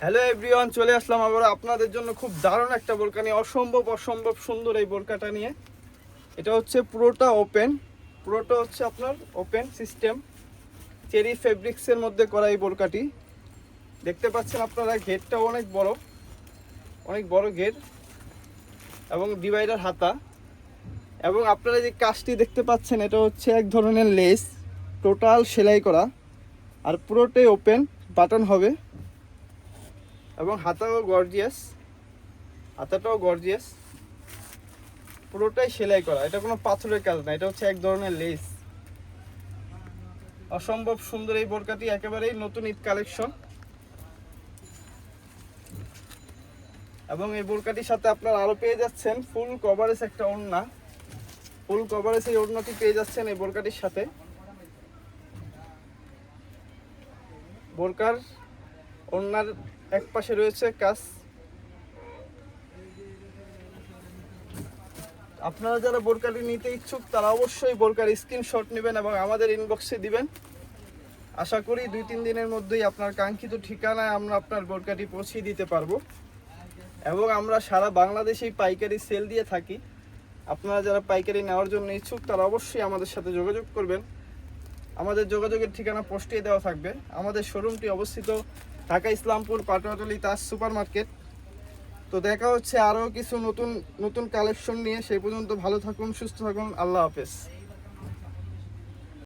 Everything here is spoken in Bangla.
হ্যালো এভরিওয়ান চলে আসলাম আবার আপনাদের জন্য খুব দারুণ একটা বোরকা নিয়ে, অসম্ভব অসম্ভব সুন্দর এই বোরকাটা নিয়ে। এটা হচ্ছে পুরোটা ওপেন পুরোটা হচ্ছে আপনার ওপেন সিস্টেম চেরি ফেব্রিক্সের মধ্যে করা এই বোরকাটি। দেখতে পাচ্ছেন আপনারা গেটটা অনেক বড়। অনেক বড় গেট এবং ডিভাইডার হাতা। এবং আপনারা যে কাজটি দেখতে পাচ্ছেন, এটা হচ্ছে এক ধরনের লেস টোটাল সেলাই করা। আর পুরোটাই ওপেন বাটন হবে। এবং হাতাও গর্জিয়াস হাতাটাও গর্জিয়াস পুরোটাই সেলাই করা, এটা কোনো পাথরের কাজ না, এটা হচ্ছে এক ধরনের লেস অসম্ভব সুন্দর এই বোরকাটি, একেবারেই নতুন ঈদ কালেকশন এবং এই বোরকাটির সাথে আপনারা আরও পেয়ে যাচ্ছেন ফুল কভারেজ একটা ওড়না। ফুল কভারেজ এই ওড়নাটি পেয়ে যাচ্ছেন এই বোরকাটির সাথে। বোরকার ওড়নার এক পাশে রয়েছে কাজ। আপনারা যারা বোরকাটি নিতে ইচ্ছুক, তারা অবশ্যই বোরকার স্ক্রিনশট নেবেন এবং আমাদের ইনবক্সে দিবেন। আশা করি দুই তিন দিনের মধ্যেই আপনার কাঙ্ক্ষিত ঠিকানায় আমরা আপনার বোরকাটি পৌঁছে দিতে পারব। এবং আমরা সারা বাংলাদেশেই পাইকারি সেল দিয়ে থাকি। আপনারা যারা পাইকারি নেওয়ার জন্য ইচ্ছুক, তারা অবশ্যই আমাদের সাথে যোগাযোগ করবেন। আমাদের যোগাযোগের ঠিকানা পোস্টে দেওয়া থাকবে। আমাদের শোরুমটি অবস্থিত ঢাকা ইসলামপুর পাটোয়াটলি তাজ সুপার মার্কেট তো দেখা হচ্ছে আরও কিছু নতুন নতুন কালেকশন নিয়ে। সেই পর্যন্ত ভালো থাকুন, সুস্থ থাকুন। আল্লাহ হাফেজ।